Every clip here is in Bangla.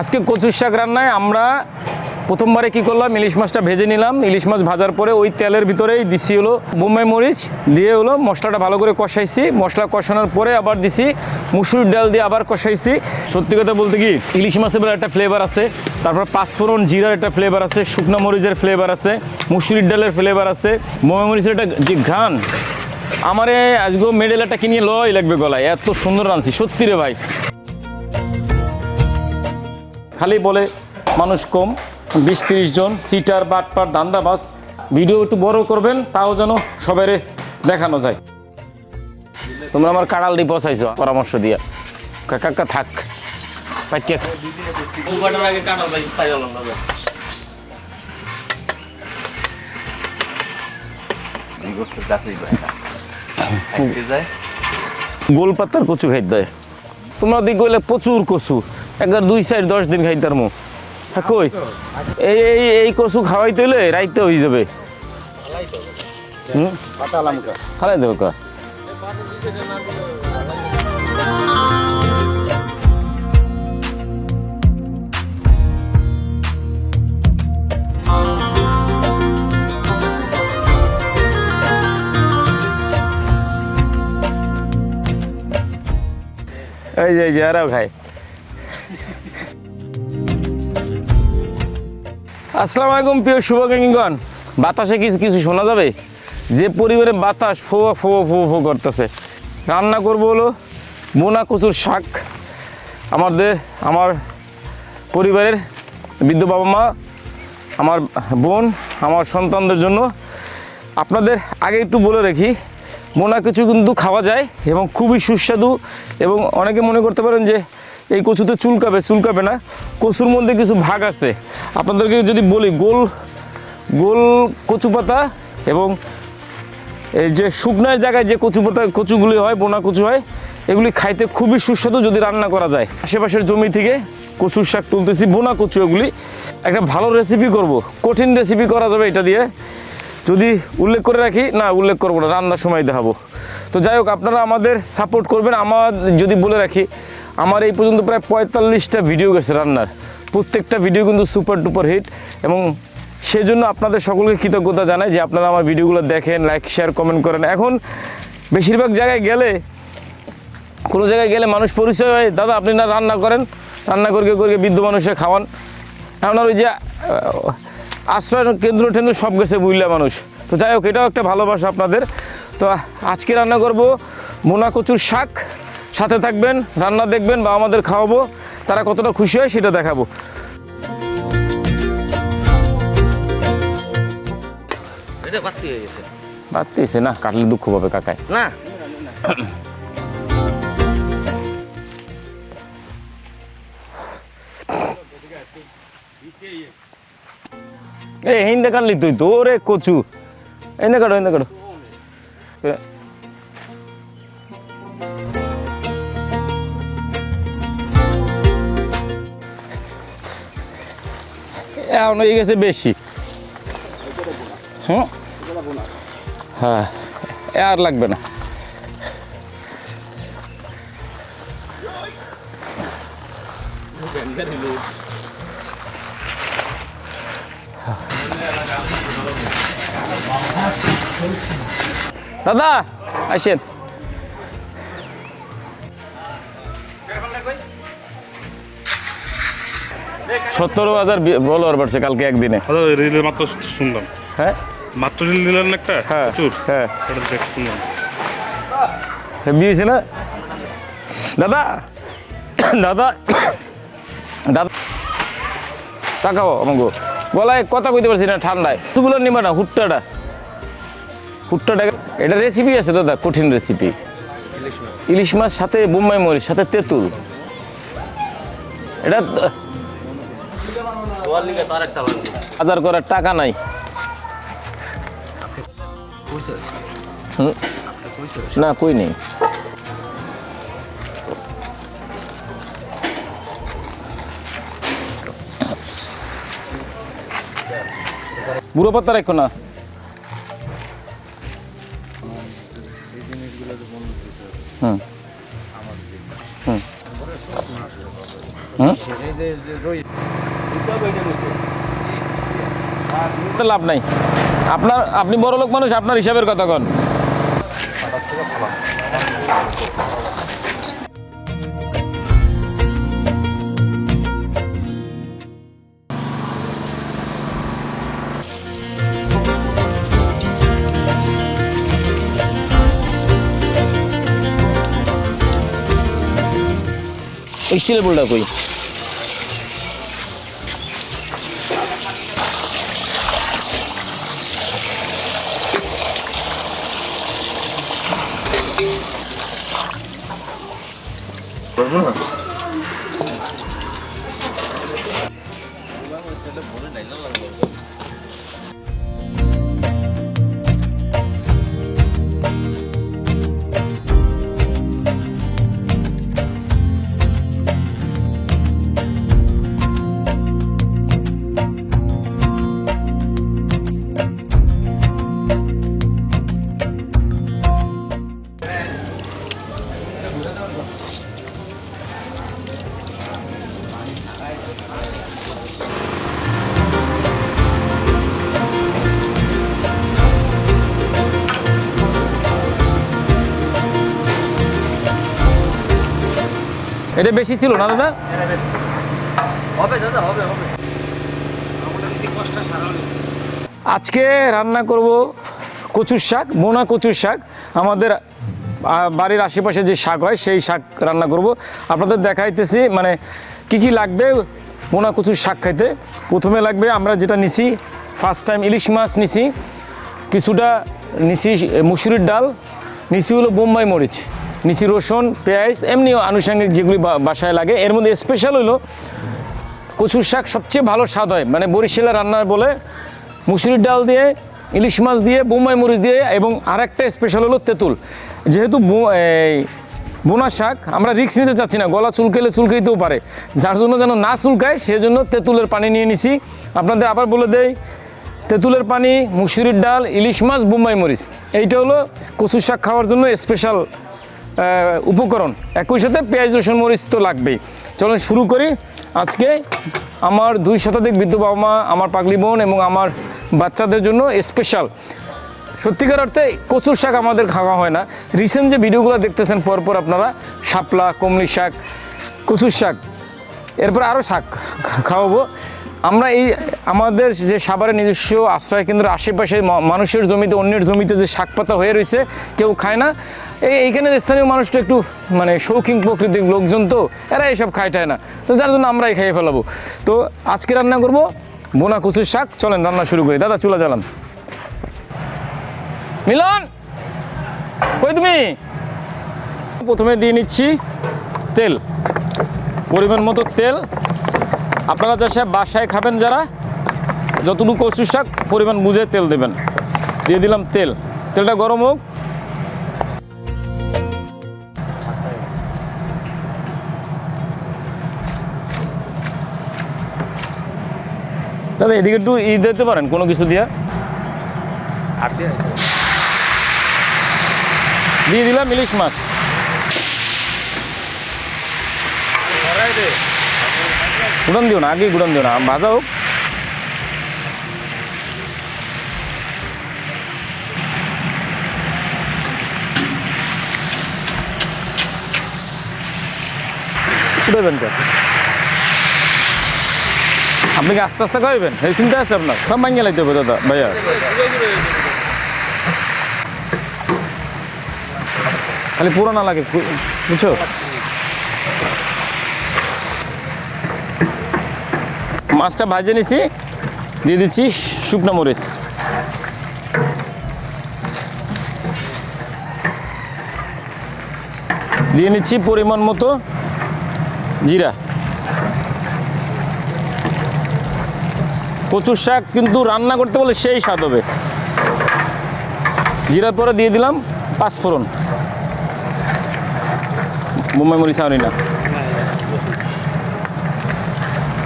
আজকে কচুর শাক রান্নায় আমরা প্রথমবারে কি করলাম, ইলিশ মাছটা ভেজে নিলাম। ইলিশ মাছ ভাজার পরে ওই তেলের ভিতরেই দিছি হলো বোম্বাই মরিচ, দিয়ে হলো মশলাটা ভালো করে কষাইছি। মশলা কষানোর পরে আবার দিছি মুসুর ডাল দিয়ে আবার কষাইছি। সত্যি কথা বলতে কি, ইলিশ মাছের একটা ফ্লেভার আছে। তারপর পাঁচফোড়ন জিরার একটা ফ্লেভার আছে, শুকনো মরিচের ফ্লেভার আছে, মুসুরির ডালের ফ্লেভার আছে। বোম্বাই মরিচের একটা যে ঘ্রাণ, আমারে আজকেও মেডেল একটা কিনিয়ে লয় লাগবে গলায়। এত সুন্দর রাঁধছি, সত্যি রে ভাই। খালি বলে মানুষ কম। বিশ তিরিশ জন সিটার বাটপার দান্দাবাস। ভিডিও একটু বড় করবেন তাও যেন সবারে দেখানো যায়। তোমরা আমার কাড়াল দিয়ে বসাইছো পরামর্শ দিয়া। কাকা থাক। পাইকে। আগে কাটা ভাই পাই গেলাম না যায় গোল পাতার কচু খাইতে দেয়। তোমরা দিক গেলে প্রচুর কচু। একবার দুই সাইড দশ দিন খাইতার মো হ্যাঁ কই? এই এই এই কচু খাওয়াইতে হলে রাইতে হয়ে যাবে। খালাই দেবো এই যে আরাও খায়। আসসালামু আলাইকুম, প্রিয় শুভগাঙ্গীগণ বাতাসে কিছু কিছু শোনা যাবে? যে পরিবারে বাতাস ফোয়া ফোয়া ফো ফো করতেছে। রান্না করব হলো বোনা কচুর শাক। আমাদের আমার পরিবারের বৃদ্ধ বাবা মা, আমার বোন, আমার সন্তানদের জন্য। আপনাদের আগে একটু বলে রাখি, মোনা কিছু কিন্তু খাওয়া যায় এবং খুবই সুস্বাদু এবং অনেকে মনে করতে পারেন যে এই কচুতে চুলকাবে চুলকাবে না? কচুর মধ্যে কিছু ভাগ আছে। আপনাদেরকে যদি বলি, গোল গোল কচু পাতা এবং এই যে শুকনার জায়গায় যে কচু পাতা, কচুগুলি হয়, বোনা কচু হয়, এগুলি খাইতে খুবই সুস্বাদু যদি রান্না করা যায়। আশেপাশের জমি থেকে কচুর শাক তুলতেছি, বোনা কচু এগুলি। একটা ভালো রেসিপি করব, কঠিন রেসিপি করা যাবে এটা দিয়ে। যদি উল্লেখ করে রাখি, না, উল্লেখ করব না, রান্নার সময় দেখাবো। তো যাই হোক, আপনারা আমাদের সাপোর্ট করবেন। আমার যদি বলে রাখি আমার এই পর্যন্ত প্রায় পঁয়তাল্লিশটা ভিডিও গেছে রান্নার। প্রত্যেকটা ভিডিও কিন্তু সুপার ডুপার হিট এবং সেজন্য আপনাদের সকলকে কৃতজ্ঞতা জানাই যে আপনারা আমার ভিডিওগুলো দেখেন লাইক শেয়ার কমেন্ট করেন। এখন বেশিরভাগ জায়গায় গেলে, কোনো জায়গায় গেলে মানুষ পরিচয় হয়, দাদা, আপনি না রান্না করেন? রান্না করে করে বৃদ্ধ মানুষে খাওয়ান। এখন ওই যে আশ্রয় কেন্দ্র টেন্দ্র সব গেছে বুঝলা মানুষ। তো যাই হোক, এটাও একটা ভালোবাসা আপনাদের। তো আজকে রান্না করব মোনা কচুর শাক সাথে থাকবেন রান্না দেখবেন বা আমাদের খাওয়াবো তারা কতটা খুশি হয় সেটা দেখাবো। হয়ে বাদ দিয়েছে না কাটলে দুঃখ পাবে কাকায় না। এই হিন্দে কাটলি তুই তো রে কচু। এনে কাটো এনে কাটো। এখন হয়ে গেছে বেশি। হ্যাঁ এ আর লাগবে না। দাদা আসেন। সত্তর হাজার বলোয়ার বাড়ছে কালকে একদিনে। আচ্ছা রিলে মাত্র শুনলাম। হ্যাঁ? মাত্র রিল দিলেন একটা? হ্যাঁ হ্যাঁ। হেভি হয়েছে না? দাদা দাদা দাদা। তাকাও আমাকে গলায় কথা কইতে পারছি না ঠান্ডায়। তুগুলো নিবা না হুট্টাটা। হুট্টাটা এটা রেসিপি আছে দাদা কঠিন রেসিপি ইলিশ মাছ সাথে বোম্বাই মরিচ সাথে তেঁতুল। এটা বাজার করার টাকা নাই। হুম? না কই নেই। বুড়ো পাতা রাখো না। হুম। হুম। হুম। লাভ নাই। আপনার আপনি বড় লোক মানুষ আপনার হিসাবের কথা কন। স্টিলের বোলটা কই? করব? না বলে এটা বেশি ছিল না দাদা? হবে দাদা হবে হবে। আজকে রান্না করব কচুর শাক মোনা কচুর শাক। আমাদের বাড়ির আশেপাশে যে শাক হয় সেই শাক রান্না করব। আপনাদের দেখাইতেছি মানে কি কি লাগবে মোনা কচুর শাক খাইতে। প্রথমে লাগবে আমরা যেটা নিছি ফার্স্ট টাইম ইলিশ মাছ নিছি। কিছুটা নিছি মুসুরির ডাল। নিচি হলো বোম্বাই মরিচ। নিচি রসুন, পেঁয়াজ এমনি আনুষঙ্গিক যেগুলি বাসায় লাগে। এর মধ্যে স্পেশাল হলো কচুর শাক সবচেয়ে ভালো স্বাদ হয়। মানে বরিশালে রান্নার বলে মুসুরির ডাল দিয়ে, ইলিশ মাছ দিয়ে, বোম্বাই মরিচ দিয়ে এবং আরেকটা স্পেশাল হলো তেঁতুল। যেহেতু বোনা শাক, আমরা রিক্স নিতে চাচ্ছি না। গলা চুলকাইলে চুলকাইতেও পারে। যার জন্য যেন না চুলকায়, সেজন্য তেঁতুলের পানি নিয়ে নিছি। আপনাদের আবার বলে দেই, তেঁতুলের পানি, মুসুরির ডাল, ইলিশ মাছ, বোম্বাই মরিচ। এইটা হলো কচুর শাক খাওয়ার জন্য স্পেশাল উপকরণ। একই সাথে পেঁয়াজ, রসুন, মরিচ তো লাগবেই। চলুন শুরু করি। আজকে আমার দুই শতাধিক বৃদ্ধ বাবা মা, আমার পাগলি বোন এবং আমার বাচ্চাদের জন্য স্পেশাল সত্যিকার অর্থে কচুর শাক আমাদের খাওয়া হয় না। রিসেন্ট যে ভিডিওগুলো দেখতেছেন, পরপর আপনারা শাপলা, কমলি শাক, কচুর শাক, এরপর আরও শাক খাওয়াবো। আমরা এই আমাদের যে সাভারের নিজস্ব আশ্রয় কেন্দ্রের আশেপাশে মানুষের জমিতে, অন্যের জমিতে যে শাক পাতা হয়ে রয়েছে, কেউ খায় না। এই এইখানের স্থানীয় মানুষটা একটু মানে শৌখিন প্রকৃতির লোকজন তো, এরা এইসব খায় টায় না। তো যার জন্য আমরাই খাইয়ে ফেলাবো। তো আজকে রান্না করব বোনা কচুর শাক। চলেন, রান্না শুরু করি। দাদা, চুলা জ্বালান। মিলন! কই তুমি? প্রথমে দিয়ে নিচ্ছি তেল। পরিমাণ মতো তেল। আপনারা যা বাসায় খাবেন যারা, যতটুকু কচুর শাক, পরিমাণ বুঝে তেল দেবেন। দিয়ে দিলাম তেল। তেলটা গরম হোক। দাদা এদিকে একটু ই দিতে পারেন, কোনো কিছু দিয়া। দিয়ে দিলাম ইলিশ মাছ। গুড়ন দিও না, আগে গুড়ন দিও না, ভাজা হোক। উঠাইবেন কে? আপনি আস্তে আস্তে খাইবেন এই চিন্তা আছে আপনার? সব ভাঙিয়ে লাইতে হবে, দাদা, ভাইয়া। খালি পুরো না লাগে বুঝছ? মাছটা ভাজে নিছি, দিয়ে দিচ্ছি শুকনো মরিচ। দিয়ে নিচ্ছি পরিমাণ মতো জিরা। কচুর শাক কিন্তু রান্না করতে বলে সেই স্বাদ হবে। জিরার পরে দিয়ে দিলাম পাঁচফোড়ন। বোম্বাই মরিচ না।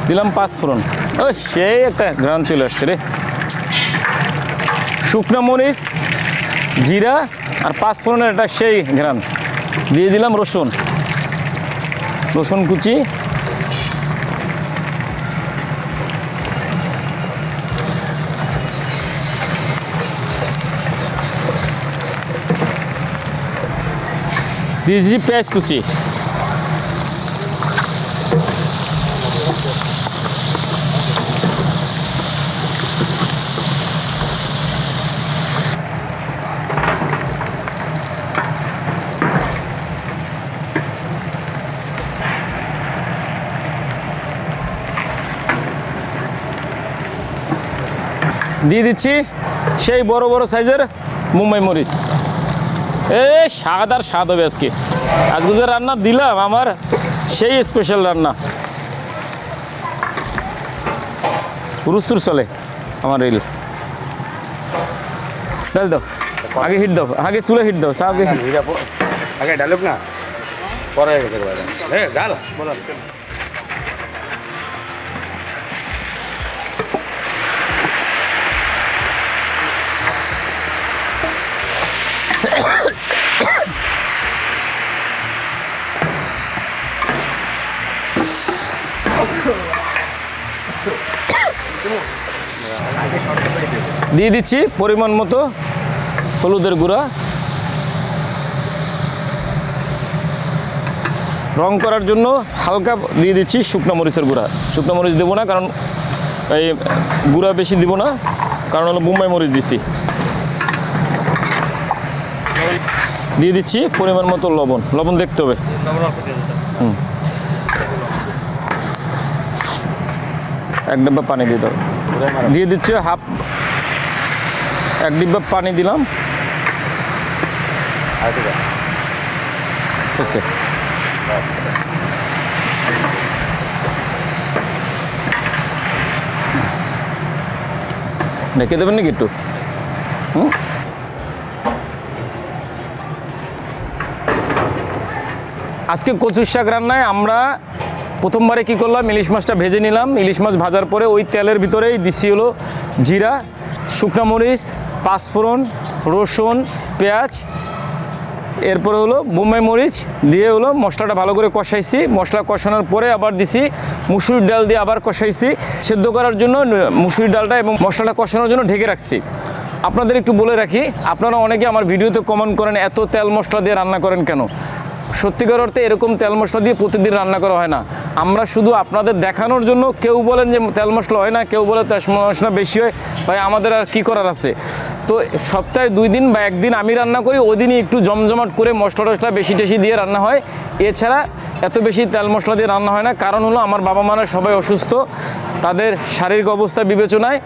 দিলাম পাঁচ ফোড়ন ও সেই একটা গ্রান চলে আসছে রে। শুকনো মরিচ, জিরা আর পাঁচ ফোড়নের একটা সেই ঘ্রাণ। দিয়ে দিলাম রসুন। রসুন কুচি দিয়ে দিচ্ছি পেঁয়াজ কুচি। দিয়ে দিচ্ছি সেই বড় বড় সাইজের মুম্বাই মরিচ। এ, স্বাদ আর স্বাদ হবে আজকে। আজকে যে রান্না দিলাম, আমার সেই স্পেশাল রান্না। রুস্তুর চলে, আমার রিল। ডাল দাও, আগে হিট দাও, আগে চুলে হিট দাও আগে আগে ডালুক না? পরে ডাল বলো। দিয়ে দিচ্ছি পরিমাণ মতো হলুদের গুঁড়া। রং করার জন্য হালকা দিয়ে দিচ্ছি শুকনো মরিচের গুঁড়া। শুকনো মরিচ দেবো না, কারণ এই গুঁড়া বেশি দিব না, কারণ হলো মুম্বাই মরিচ দিচ্ছি দিয়ে দিচ্ছি পরিমাণ মতো লবণ লবণ দেখতে হবে। হুম। এক ডাব্বা পানি দিয়ে দিয়ে দিচ্ছি হাফ এক ডিব্বা পানি দিলাম। হচ্ছে ঢেকে দেবেন নাকি একটু? হুম? আজকে কচুর শাক রান্নায় আমরা প্রথমবারে কি করলাম? ইলিশ মাছটা ভেজে নিলাম। ইলিশ মাছ ভাজার পরে ওই তেলের ভিতরেই দিচ্ছি হলো জিরা, শুকনো মরিচ পাঁচফোড়ন রসুন, পেঁয়াজ, এরপরে হলো বোম্বাই মরিচ দিয়ে হলো মশলাটা ভালো করে কষাইছি। মশলা কষানোর পরে আবার দিছি মুসুরির ডাল দিয়ে আবার কষাইছি। সেদ্ধ করার জন্য মুসুর মুসুরির ডালটা এবং মশলাটা কষানোর জন্য ঢেকে রাখছি। আপনাদের একটু বলে রাখি, আপনারা অনেকে আমার ভিডিওতে কমেন্ট করেন, এত তেল মশলা দিয়ে রান্না করেন কেন? সত্যিকার অর্থে এরকম তেল মশলা দিয়ে প্রতিদিন রান্না করা হয় না। আমরা শুধু আপনাদের দেখানোর জন্য কেউ বলেন যে তেল মশলা হয় না, কেউ বলে তেল মশলা বেশি হয়, ভাই আমাদের আর কি করার আছে? তো সপ্তাহে দুই দিন বা একদিন আমি রান্না করি, ওই দিনই একটু জমজমাট করে মশলা টশলা বেশি টেশি দিয়ে রান্না হয়। এছাড়া এত বেশি তেল মশলা দিয়ে রান্না হয় না, কারণ হলো আমার বাবা মারা সবাই অসুস্থ, তাদের শারীরিক অবস্থা বিবেচনায়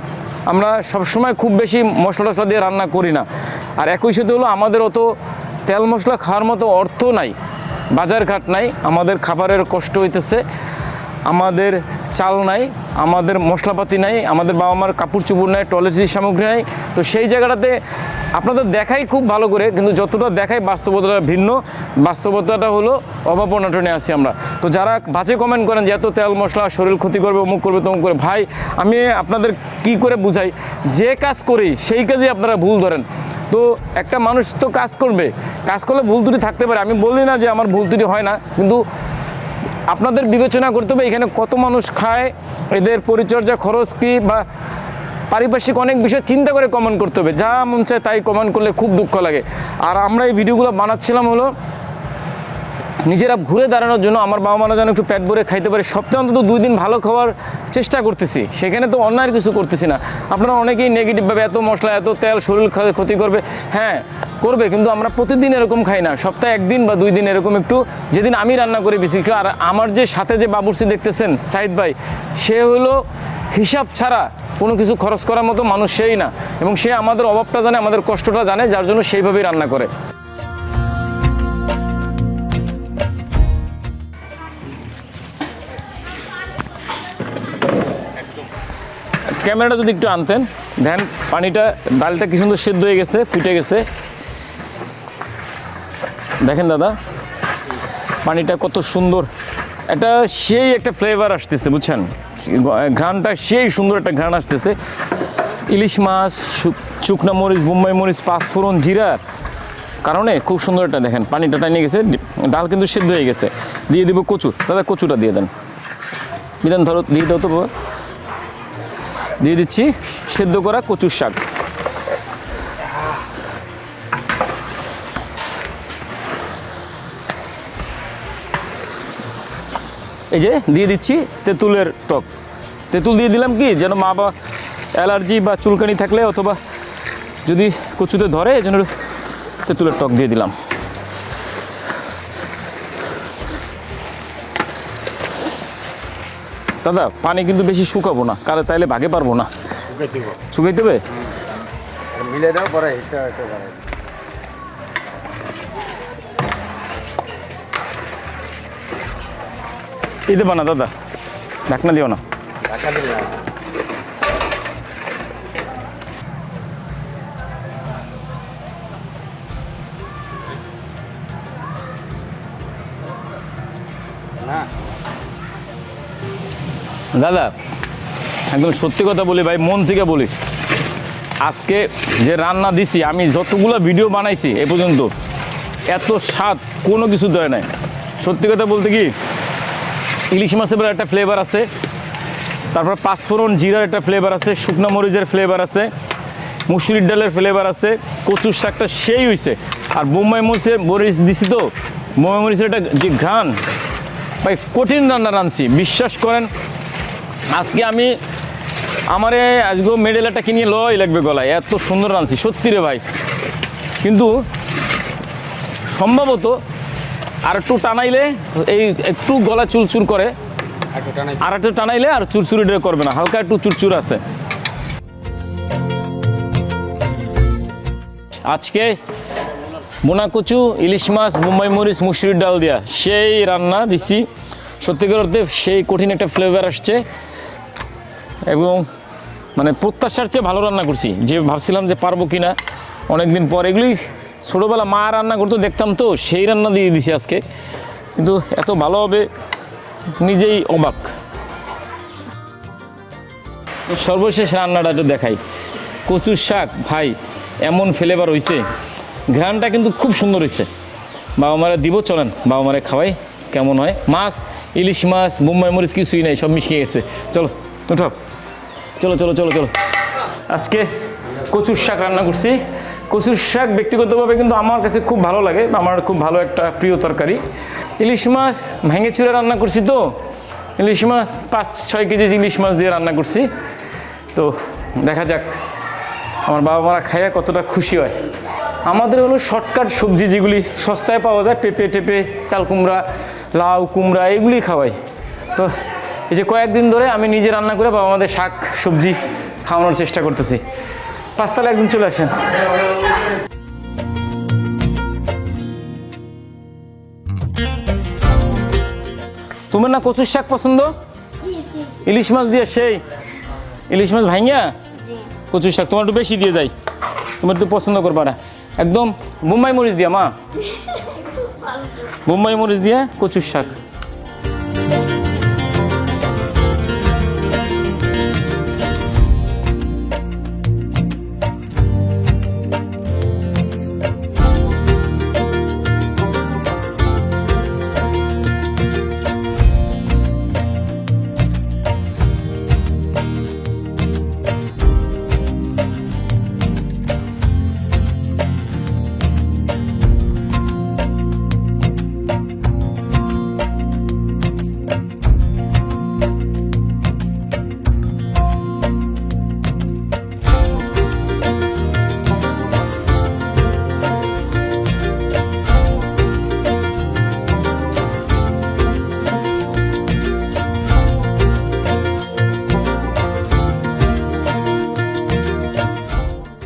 আমরা সবসময় খুব বেশি মশলা টশলা দিয়ে রান্না করি না। আর একই সাথে হলো আমাদের অত তেল মশলা খাওয়ার মতো অর্থ নাই। বাজার ঘাট নাই আমাদের খাবারের কষ্ট হইতেছে আমাদের চাল নাই, আমাদের মশলাপাতি নাই, আমাদের বাবা মার কাপড় চুপড় নাই টয়লেটের সামগ্রী নাই। তো সেই জায়গাটাতে আপনাদের দেখাই খুব ভালো করে, কিন্তু যতটা দেখাই বাস্তবতাটা ভিন্ন। বাস্তবতাটা হলো অভাব অনটনে আছি আমরা। তো যারা বাজে কমেন্ট করেন যে এত তেল মশলা, শরীর ক্ষতি করবে, অমুক করবে, তমুক করে ভাই, আমি আপনাদের কি করে বুঝাই? যে কাজ করি, সেই কাজে আপনারা ভুল ধরেন। তো একটা মানুষ তো কাজ করবে, কাজ করলে ভুল ত্রুটি থাকতে পারে। আমি বলি না যে আমার ভুল ত্রুটি হয় না, কিন্তু আপনাদের বিবেচনা করতে হবে এখানে কত মানুষ খায়, এদের পরিচর্যা খরচ কি বা পারিপার্শ্বিক অনেক বিষয় চিন্তা করে কমেন্ট করতে হবে। যা মন চায় তাই কমেন্ট করলে খুব দুঃখ লাগে। আর আমরা এই ভিডিওগুলো বানাচ্ছিলাম হলো নিজেরা ঘুরে দাঁড়ানোর জন্য। আমার বাবা মারা যেন একটু পেট ভরে খাইতে পারে। সপ্তাহে অন্তত দুই দিন ভালো খাওয়ার চেষ্টা করতেছি। সেখানে তো অন্যায়ের কিছু করতেছি না। আপনারা অনেকেই নেগেটিভভাবে এত মশলা, এত তেল শরীর ক্ষতি করবে। হ্যাঁ করবে, কিন্তু আমরা প্রতিদিন এরকম খাই না। সপ্তাহে একদিন বা দুই দিন এরকম একটু, যেদিন আমি রান্না করি বেশি আর আমার যে সাথে যে বাবুর্চি দেখতেছেন, সাইদ ভাই, সে হলো হিসাব ছাড়া কোনো কিছু খরচ করার মতো মানুষ সেই না। এবং সে আমাদের অভাবটা জানে, আমাদের কষ্টটা জানে, যার জন্য সেইভাবেই রান্না করে। ক্যামেরাটা যদি একটু আনতেন। ধ্যান, পানিটা, ডালটা কি সুন্দর সেদ্ধ হয়ে গেছে, ফুটে গেছে। দেখেন দাদা, পানিটা কত সুন্দর। একটা সেই একটা ফ্লেভার আসতেছে, বুঝছেন? ঘ্রাণটা সেই সুন্দর একটা ঘ্রাণ আসতেছে। ইলিশ মাছ শুকনা মরিচ, বোম্বাই মরিচ, পাঁচফোড়ন জিরার কারণে খুব সুন্দর একটা দেখেন, পানিটা টাইনে গেছে, ডাল কিন্তু সেদ্ধ হয়ে গেছে। দিয়ে দিব কচু। দাদা, কচুটা দিয়ে দেন। বিধান ধরো, দিয়ে দাও তো দিয়ে দিচ্ছি, সেদ্ধ করা কচুর শাক। এই যে দিয়ে দিচ্ছি তেঁতুলের টক। তেঁতুল দিয়ে দিলাম কি? যেন মা বা অ্যালার্জি বা চুলকানি থাকলে অথবা যদি কচুতে ধরে এই জন্য তেঁতুলের টক দিয়ে দিলাম। দাদা পানি কিন্তু বেশি শুকাবো না কালে তাইলে ভাগে পারব না। শুকাই দিব শুকাই দেবে মিলে দাও পরে এই দেবা না দাদা। ঢাকনা দিও। না। দাদা একদম সত্যি কথা বলি ভাই মন থেকে বলি। আজকে যে রান্না দিছি আমি যতগুলো ভিডিও বানাইছি এ পর্যন্ত এত স্বাদ কোনো কিছু দেয় নাই। সত্যি কথা বলতে কি ইলিশ মাছের একটা ফ্লেভার আছে। তারপর পাঁচফোড়ন জিরার একটা ফ্লেভার আছে, শুকনো মরিচের ফ্লেভার আছে, মুসুরির ডালের ফ্লেভার আছে, কচুর শাকটা সেই হইছে। আর বোম্বাই মরিচের মরিচ দিছি তো, বোম্বাই মরিচের একটা যে ঘ্রাণ, ভাই কঠিন রান্না রাঁধছি, বিশ্বাস করেন। আজকে আমি আমারে আজকে মেডেল একটা কিনিয়ে লই লাগবে গলায়, এত সুন্দর রাঁধছি, সত্যি রে ভাই। কিন্তু সম্ভবত আর একটু টানাইলে এই একটু গলা চুলচুর করে। আর একটু টানাইলে আর চুরচুরি ডে করবে না, হালকা একটু চুরচুর আছে। আজকে বোনা কচু ইলিশ মাছ, মুম্বাই মরিচ, মুসুরির ডাল দিয়া সেই রান্না দিছি। সত্যিকার অর্থে সেই কঠিন একটা ফ্লেভার আসছে। এবং মানে প্রত্যাশার চেয়ে ভালো রান্না করছি। যে ভাবছিলাম যে পারব কি না অনেকদিন পর এগুলি ছোটোবেলা মা রান্না করতো, দেখতাম তো সেই রান্না দিয়ে দিছি আজকে। কিন্তু এত ভালো হবে, নিজেই অবাক। সর্বশেষ রান্নাটা একটু দেখাই। কচুর শাক, ভাই, এমন ফ্লেভার হয়েছে ঘ্রাণটা কিন্তু খুব সুন্দর হয়েছে বাবা মারা দিব, চলেন, বাবা মারে খাওয়াই, কেমন হয়। মাছ, ইলিশ মাছ, মুম্বাই মরিচ কিছুই নাই, সব মিশিয়ে গেছে। চলো, উঠো। চলো চলো চলো চলো। আজকে কচুর শাক রান্না করছি। কচুর শাক ব্যক্তিগতভাবে কিন্তু আমার কাছে খুব ভালো লাগে, আমার খুব ভালো একটা প্রিয় তরকারি। ইলিশ মাছ ভেঙে চুরে রান্না করছি তো, ইলিশ মাছ, পাঁচ ছয় কেজি ইলিশ মাছ দিয়ে রান্না করছি। তো দেখা যাক, আমার বাবা মারা খাইয়া কতটা খুশি হয়। আমাদের হলো শর্টকাট সবজি যেগুলি সস্তায় পাওয়া যায়, পেঁপে টেপে, চাল কুমড়া, লাউ কুমড়া, এগুলি খাওয়াই। তো এই যে কয়েকদিন ধরে আমি নিজে রান্না করে বাবা আমাদের শাক, সবজি খাওয়ানোর চেষ্টা করতেছি। পাঁচতলা একদিন চলে আসেন। তোমার না কচুর শাক পছন্দ? ইলিশ মাছ দিয়ে সেই? ইলিশ মাছ ভাইয়া কচুর শাক তোমার একটু বেশি দিয়ে যাই। তোমার একটু পছন্দ করবা না। একদম মুম্বাই মরিচ দিয়া মা? মুম্বাই মরিচ দিয়া কচুর শাক।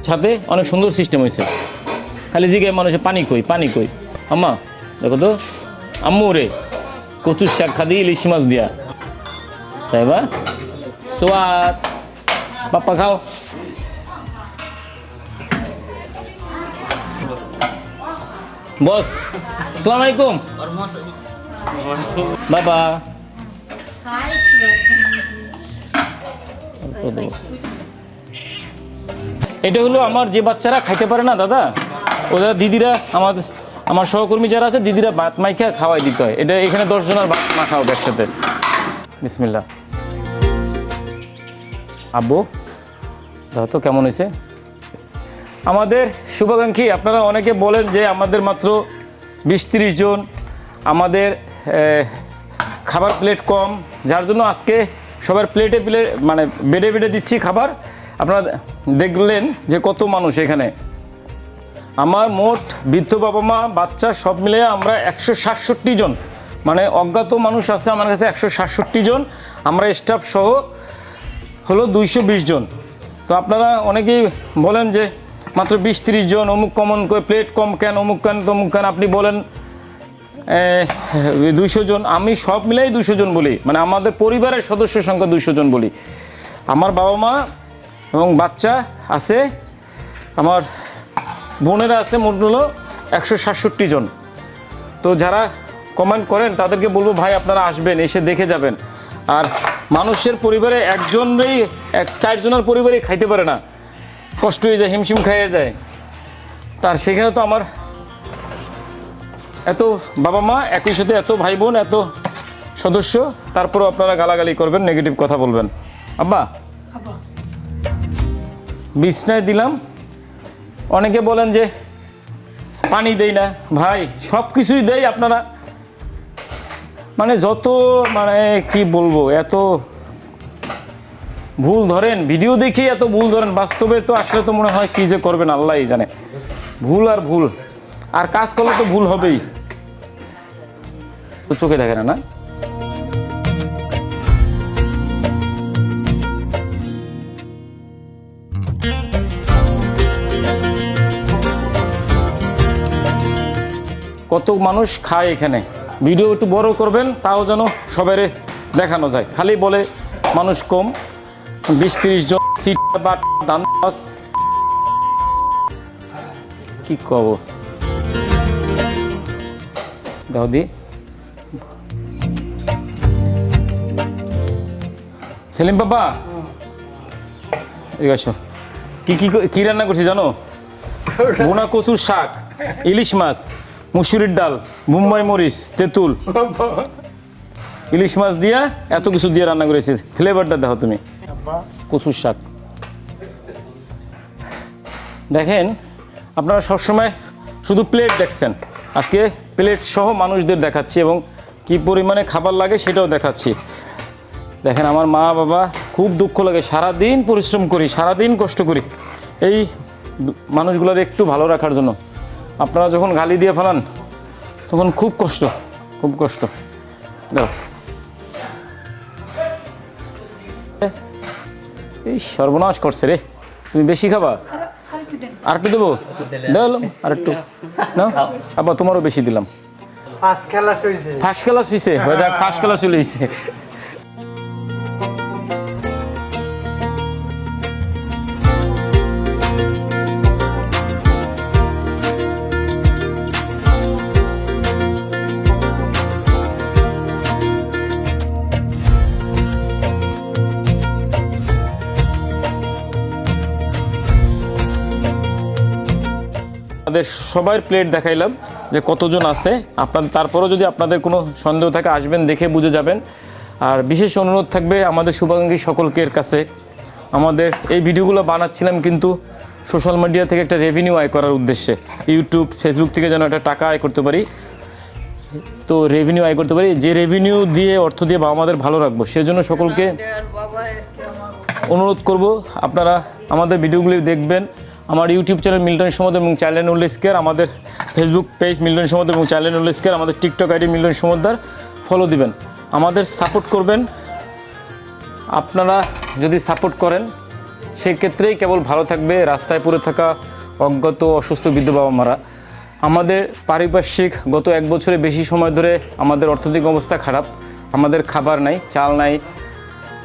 ছাদে অনেক সুন্দর সিস্টেম হয়েছে। খালি জিগে মানুষের পানি কই পানি কই। আম্মা দেখো তো আম্মু রে কচুর শাক খাদি ইলিশ মাছ দিয়া। তাই বা? সোয়াদ। পাপ্পা খাও। বস আসসালামু আলাইকুম। বাবা। এটা হলো আমার যে বাচ্চারা খাইতে পারে না, দাদা, ওরা দিদিরা, আমার আমার সহকর্মী যারা আছে, দিদিরা ভাত মাইখা খাওয়াই দিতে হয়। এটা এখানে দশ জনের ভাত মা খাওয়াবে একসাথে। বিসমিল্লা আব্বু দেখো তো কেমন হয়েছে আমাদের শুভাকাঙ্ক্ষী, আপনারা অনেকে বলেন যে আমাদের মাত্র বিশ তিরিশ জন, আমাদের খাবার প্লেট কম, যার জন্য আজকে সবার প্লেটে প্লেট মানে বেডে বেডে দিচ্ছি খাবার। আপনারা দেখলেন যে কত মানুষ এখানে। আমার মোট বৃদ্ধ বাবা মা, বাচ্চা সব মিলে আমরা একশো সাতষট্টি জন। মানে অজ্ঞাত মানুষ আছে আমার কাছে একশো সাতষট্টি জন। আমরা স্টাফ সহ হলো দুইশো বিশ জন। তো আপনারা অনেকেই বলেন যে মাত্র বিশ তিরিশ জন, অমুক কমন করে প্লেট কম কেন, অমুক কেন, তমুক কেন, আপনি বলেন দুইশো জন। আমি সব মিলেই দুশো জন বলি। মানে আমাদের পরিবারের সদস্য সংখ্যা দুইশো জন বলি। আমার বাবা মা এবং বাচ্চা আছে, আমার বোনেরা আছে, মোট হলো একশো সাতষট্টি জন। তো যারা কমেন্ট করেন, তাদেরকে বলব, ভাই, আপনারা আসবেন, এসে দেখে যাবেন। আর মানুষের পরিবারে একজনেই, এক চারজনের পরিবারে খাইতে পারে না। কষ্ট হয়ে যায়, হিমশিম খাইয়ে যায়। তার সেখানে তো আমার এত বাবা মা, একই সাথে এত ভাই বোন, এত সদস্য, তারপরেও আপনারা গালাগালি করবেন নেগেটিভ কথা বলবেন। আব্বা। বিছনায় দিলাম। অনেকে বলেন যে, পানি দেই না। ভাই সব কিছুই দেই আপনারা। মানে যত মানে কি বলব, এত ভুল ধরেন, ভিডিও দেখে এত ভুল ধরেন, বাস্তবে তো আসলে তো মনে হয় কি যে করবেন, আল্লাহই জানে। ভুল আর ভুল। আর কাজ করলে তো ভুল হবেই। তো চোখে দেখে না না? কত মানুষ খায় এখানে। ভিডিও একটু বড় করবেন তাও যেন সবাই দেখানো যায়। খালি বলে মানুষ কম বিশ তিরিশ জন সিট বা দান কি কব? দাও দি। সেলিম বাবা এই আসো। কি কি কি রান্না করছি জানো? বোনা কচুর শাক ইলিশ মাছ। মুসুরির ডাল, মুম্বাই মরিচ, তেঁতুল। ইলিশ মাছ দিয়া এত কিছু দিয়ে রান্না করেছি। ফ্লেভারটা দেখো তুমি। কচুর শাক। দেখেন, আপনারা সবসময় শুধু প্লেট দেখছেন। আজকে প্লেট সহ মানুষদের দেখাচ্ছি এবং কি পরিমাণে খাবার লাগে সেটাও দেখাচ্ছি। দেখেন, আমার মা, বাবা খুব দুঃখ লাগে। সারাদিন পরিশ্রম করি, সারাদিন কষ্ট করি। এই মানুষগুলোর একটু ভালো রাখার জন্য। আপনারা যখন গালি দিয়ে ফেলান তখন খুব কষ্ট খুব কষ্ট। দাও এই সর্বনাশ করছে রে। তুমি বেশি খাবা? আর একটু দেবো? দিলাম আর একটু না? আবার তোমারও বেশি দিলাম। পাঁচ খেলা চলছে ফার্স্ট ক্লাস হয়েছে ফার্স্ট ক্লাস চলে সবার প্লেট দেখাইলাম যে কতজন আছে। আপনাদের তারপরেও যদি আপনাদের কোনো সন্দেহ থাকে আসবেন দেখে বুঝে যাবেন। আর বিশেষ অনুরোধ থাকবে আমাদের শুভাকাঙ্ক্ষী সকলকের কাছে। আমাদের এই ভিডিওগুলো বানাচ্ছিলাম কিন্তু সোশ্যাল মিডিয়া থেকে একটা রেভিনিউ আয় করার উদ্দেশ্যে। ইউটিউব ফেসবুক থেকে যেন একটা টাকা আয় করতে পারি। তো রেভিনিউ আয় করতে পারি। যে রেভিনিউ দিয়ে অর্থ দিয়ে বাবা মাদের ভালো রাখব সেজন্য সকলকে অনুরোধ করব আপনারা আমাদের ভিডিওগুলি দেখবেন। আমার ইউটিউব চ্যানেল মিল্টন সমদ এবং চ্যানেল উল্লেস্কের আমাদের ফেসবুক পেজ মিল্টন সমদ এবং চ্যানেল উল্লেস্কের আমাদের TikTok ID Milton Samaddar follow দিবেন। আমাদের সাপোর্ট করবেন। আপনারা যদি সাপোর্ট করেন, সেক্ষেত্রেই কেবল ভালো থাকবে, রাস্তায় পড়ে থাকা অজ্ঞাত, অসুস্থ, বৃদ্ধ বাবা মারা আমাদের পারিপার্শ্বিক গত এক বছরে বেশি সময় ধরে আমাদের অর্থনৈতিক অবস্থা খারাপ। আমাদের খাবার নাই, চাল নাই,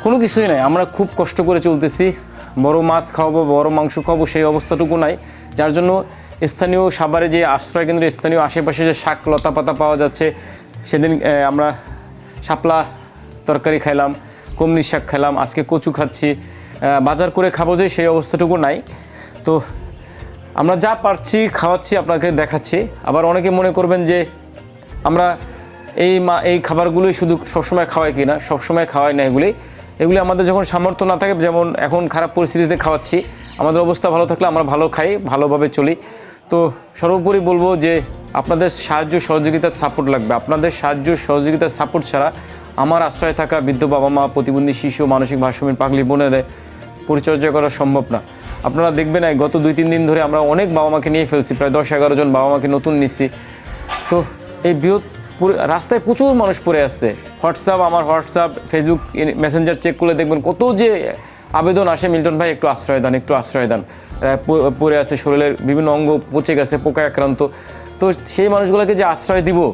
কোনো কিছুই নাই। আমরা খুব কষ্ট করে চলতেছি। বড় মাছ খাওয়াবো, বড় মাংস খাওয়াবো, সেই অবস্থাটুকু নাই। যার জন্য স্থানীয় সাভারে যে আশ্রয় কেন্দ্র, স্থানীয় আশেপাশে যে শাক লতা পাতা পাওয়া যাচ্ছে, সেদিন আমরা শাপলা তরকারি খাইলাম কমনি শাক খেলাম আজকে কচু খাচ্ছি বাজার করে খাব যে সেই অবস্থাটুকু নাই। তো আমরা যা পারছি খাওয়াচ্ছি, আপনাকে দেখাচ্ছি। আবার অনেকে মনে করবেন যে আমরা এই মা, এই খাবারগুলোই শুধু সবসময় খাওয়াই কিনা, সবসময় খাওয়াই না এগুলি। এগুলি আমাদের যখন সামর্থ্য না থাকে, যেমন এখন খারাপ পরিস্থিতিতে খাওয়াচ্ছি, আমাদের অবস্থা ভালো থাকলে আমরা ভালো খাই, ভালোভাবে চলি। তো সর্বোপরি বলব যে আপনাদের সাহায্য সহযোগিতার সাপোর্ট লাগবে। আপনাদের সাহায্য সহযোগিতার সাপোর্ট ছাড়া আমার আশ্রয় থাকা বৃদ্ধ বাবা মা প্রতিবন্ধী শিশু, মানসিক ভারসাম্যের পাগলি বোনের পরিচর্যা করা সম্ভব না। আপনারা দেখবেন গত দুই তিন দিন ধরে আমরা অনেক বাবা মাকে নিয়ে ফেলছি, প্রায় দশ এগারো জন বাবা মাকে নতুন নিচ্ছি। তো এই বৃহৎ রাস্তায় প্রচুর মানুষ পড়ে আসছে। হোয়াটসঅ্যাপ আমার হোয়াটসঅ্যাপ ফেসবুক মেসেঞ্জার চেক করলে দেখবেন কত যে আবেদন আসে। মিল্টন ভাই, একটু আশ্রয় দেন, একটু আশ্রয় দেন। পড়ে আছে, শরীরের বিভিন্ন অঙ্গ পচে গেছে পোকা আক্রান্ত। তো সেই মানুষগুলোকে যে আশ্রয় দিব,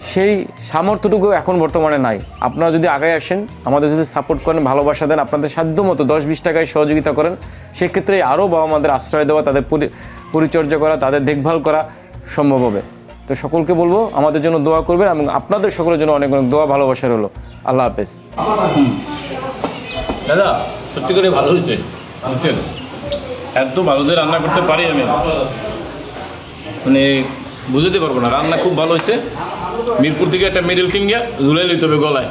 সেই সামর্থ্যটুকু এখন বর্তমানে নাই। আপনারা যদি আগে আসেন, আমাদের যদি সাপোর্ট করেন, ভালোবাসা দেন, আপনাদের সাধ্য মতো দশ বিশ টাকায় সহযোগিতা করেন, সেক্ষেত্রে আরও বাবা মাদের আশ্রয় দেওয়া, তাদের পরি- পরিচর্যা করা, তাদের দেখভাল করা সম্ভব হবে। তো সকলকে বলব, আমাদের জন্য দোয়া করবেন এবং আপনাদের সকলের জন্য অনেক অনেক দোয়া, ভালোবাসা হলো আল্লাহ হাফেজ। দাদা, সত্যি করে ভালো হয়েছে। বুঝছেন? এত ভালো দিয়ে রান্না করতে পারি আমি। মানে বুঝতে পারব না, রান্না খুব ভালো হয়েছে। মিরপুর থেকে একটা মেডেল কিনগিয়া ঝুলাই লইতে হবে গলায়।